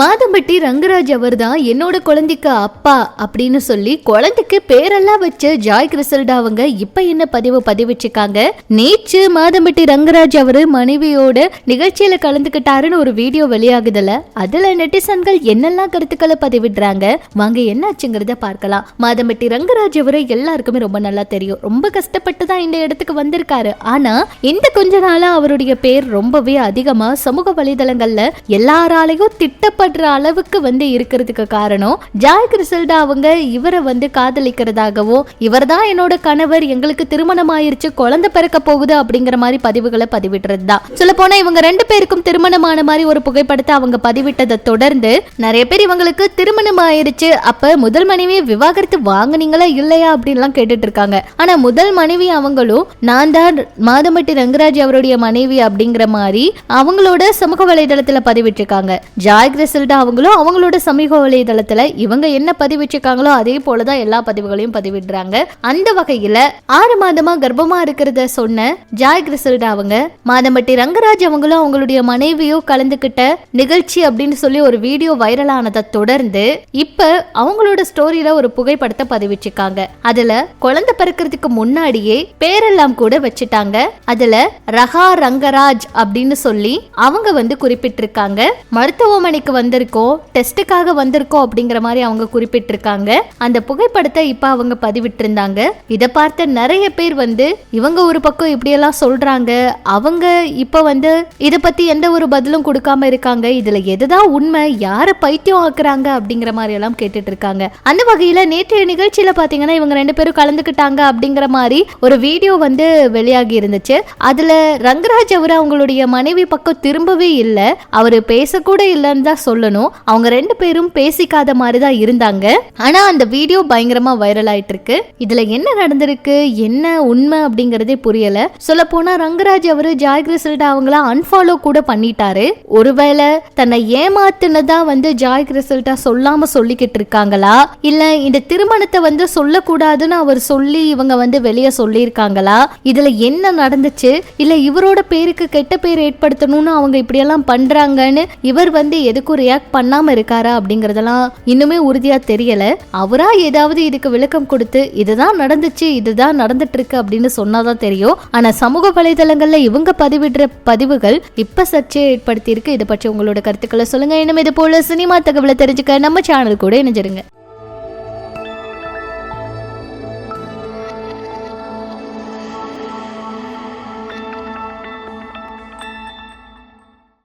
மாதம்பட்டி ரங்கராஜ் அவர்தான் என்னோட குழந்தைக்கு அப்பா அப்படின்னு சொல்லி குழந்தைக்கு பேரெல்லாம் வச்ச ஜாய் கிறிசல்டா அவங்க இப்ப என்ன பதிவு பதிவிச்சிருக்காங்க நேற்று மாதம்பட்டி ரங்கராஜ் அவரு மனைவியோட நிகழ்ச்சியில கலந்துக்கிட்டாருன்னு ஒரு வீடியோ வெளியாகுதுல. அதுல நெட்டிசன்கள் என்னெல்லாம் கருத்துக்களை பதிவிடுறாங்க? வாங்க என்ன ஆச்சுங்கிறத பார்க்கலாம். மாதம்பட்டி ரங்கராஜ் அவரு எல்லாருக்குமே ரொம்ப நல்லா தெரியும். ரொம்ப கஷ்டப்பட்டு தான் இந்த இடத்துக்கு வந்திருக்காரு. ஆனா இந்த கொஞ்ச நாளா அவருடைய பேர் ரொம்பவே அதிகமா சமூக வலைதளங்கள்ல எல்லாராலையும் திட்டப்படுற அளவுக்கு வந்து இருக்கிறதுக்கு காரணம் ஜாய் கிறிசல்டா அவங்க இவரை வந்து காதலிக்கிறதாகவும் இவர் தான் என்னோட கணவர் எங்களுக்கு திருமணம் ஆயிருச்சு குழந்தை பிறக்க போகுது அப்படிங்கிற மாதிரி பதிவுகளை பதிவிடுறது தான் சொல்ல போனா இவங்க ரெண்டு பேருக்கும் திருமணமான மாதிரி ஒரு புகைப்படத்தை அவங்க பதிவிட்டதை தொடர்ந்து நிறைய பேர் இவங்களுக்கு திருமணம் ஆயிருச்சு அப்ப முதல் மனைவி விவாகரத்து வாங்குனீங்களா இல்லையா அப்படின்லாம் கேட்டுட்டு இருக்காங்க ஆனா முதல் மனைவி அவங்களும் நான் தான் மாதம்பட்டி ரங்கராஜ் அவருடைய மனைவி அப்படிங்கிற மாதிரி அவங்களோட சமூக வலைதளத்துல பதிவிட்டிருக்காங்க. ஜாய் கிரஸ் சொல்லிட்டு அவங்களும் அவங்களோட சமூக வலைதளத்துல இவங்க என்ன பதிவிட்டிருக்காங்களோ அதே போலதான் எல்லா பதிவுகளையும் பதிவிடுறாங்க. அந்த வகையில ஆறு மாதமா கர்ப்பமா இருக்கிறத சொன்ன ஜாய் கிரிசல்டா அவங்க மாதம்பட்டி ரங்கராஜ் அவங்களும் அவங்களுடைய மனைவியும் கலந்துகிட்ட நிகழ்ச்சி அப்படின்னு சொல்லி ஒரு வீடியோ வைரல் தொடர்ந்து இப்ப அவங்களோட ஸ்டோரியில ஒரு புகைப்படத்தை பதிவிச்சிருக்காங்க அதுல குழந்தை பிறக்கிறதுக்கு முன்னாடியே பேரெல்லாம் கூட வச்சுட்டாங்க. அதுல ரகா ரங்கராஜ் அப்படின்னு சொல்லி அவங்க வந்து குறிப்பிட்டிருக்காங்க. மருத்துவமனைக்கு வந்து வந்திருக்கோம் டெஸ்ட்டுக்காக வந்திருக்கோம் அப்படிங்கிற மாதிரி அவங்க குறிப்பிட்டிருக்காங்க. அந்த புகைப்படத்தை இப்போ அவங்க பதிவிட்டிருந்தாங்க. இதை பார்த்த நிறைய பேர் வந்து இவங்க ஒரு பக்கம் இப்படியெல்லாம் சொல்றாங்க. அவங்க இப்போ வந்து இதை பத்தி எந்த ஒரு பதிலும் கொடுக்காம இருக்காங்க. இதுல எதுதான் உண்மை? யார பைத்தியம் ஆக்குறாங்க? அப்படிங்கிற மாதிரி எல்லாம் கேட்டுட்டு இருக்காங்க அந்த வகையில நேற்றைய நிகழ்ச்சியில பாத்தீங்கன்னா இவங்க ரெண்டு பேரும் கலந்துக்கிட்டாங்க அப்படிங்கிற மாதிரி ஒரு வீடியோ வந்து வெளியாகி இருந்துச்சு. அதுல ரங்கராஜ் அவர் அவங்களுடைய மனைவி பக்கம் திரும்பவே இல்லை. அவரு பேசக்கூட இல்லைன்னு தான் சொல்லணும். அவங்க ரெண்டு பேரும் பேசிக்காத மாதிரி தான் இருந்தாங்க. ஆனா அந்த வீடியோ பயங்கரமா வைரல் ஆயிட்டு இருக்கு இதுல என்ன நடந்திருக்கு என்ன உண்மை அப்படிங்கறதே புரியல. சொல்ல போனா ரங்கராஜ் அவரு ஜாய் கிறிசல்டா அவங்கள அன்ஃபாலோ கூட பண்ணிட்டாரு. ஒருவேளை தன்னை ஏமாத்துனதா வந்து ஜாய் கிறிசல்டா சொல்லாம சொல்லிக்கிட்டு இருக்காங்களா? இல்ல இந்த திருமணத்தை வந்து சொல்லக்கூடாதுன்னு அவர் சொல்லி இவங்க வந்து வெளியே சொல்லியிருக்காங்களா? இதுல என்ன நடந்துச்சு? இல்ல இவரோட பேருக்கு கெட்ட பேர் ஏற்படுத்தணும்னு அவங்க இப்படியெல்லாம் பண்றாங்கன்னு இவர் வந்து எதுக்கும் ரியாக்ட் பண்ணாம இருக்காரா அப்படிங்கறதெல்லாம் இன்னுமே உறுதியா தெரியல. அவரா ஏதாவது இதுக்கு விளக்கம் கொடுத்து இதுதான் நடந்துச்சு இதுதான் நடந்துட்டு இருக்கு அப்படின்னு சொன்னாதான் தெரியும். ஆனா சமூக வலைதளங்கள்ல இவங்க பதிவிடுற பதிவுகள் இப்ப சர்ச்சையை ஏற்படுத்தி இருக்கு இதை பற்றி உங்களோட கருத்துக்களை சொல்லுங்க. இன்னும் இது போல சினிமா தகவலை தெரிஞ்சுக்க நம்ம சேனல் கூட இணைஞ்சிருங்க.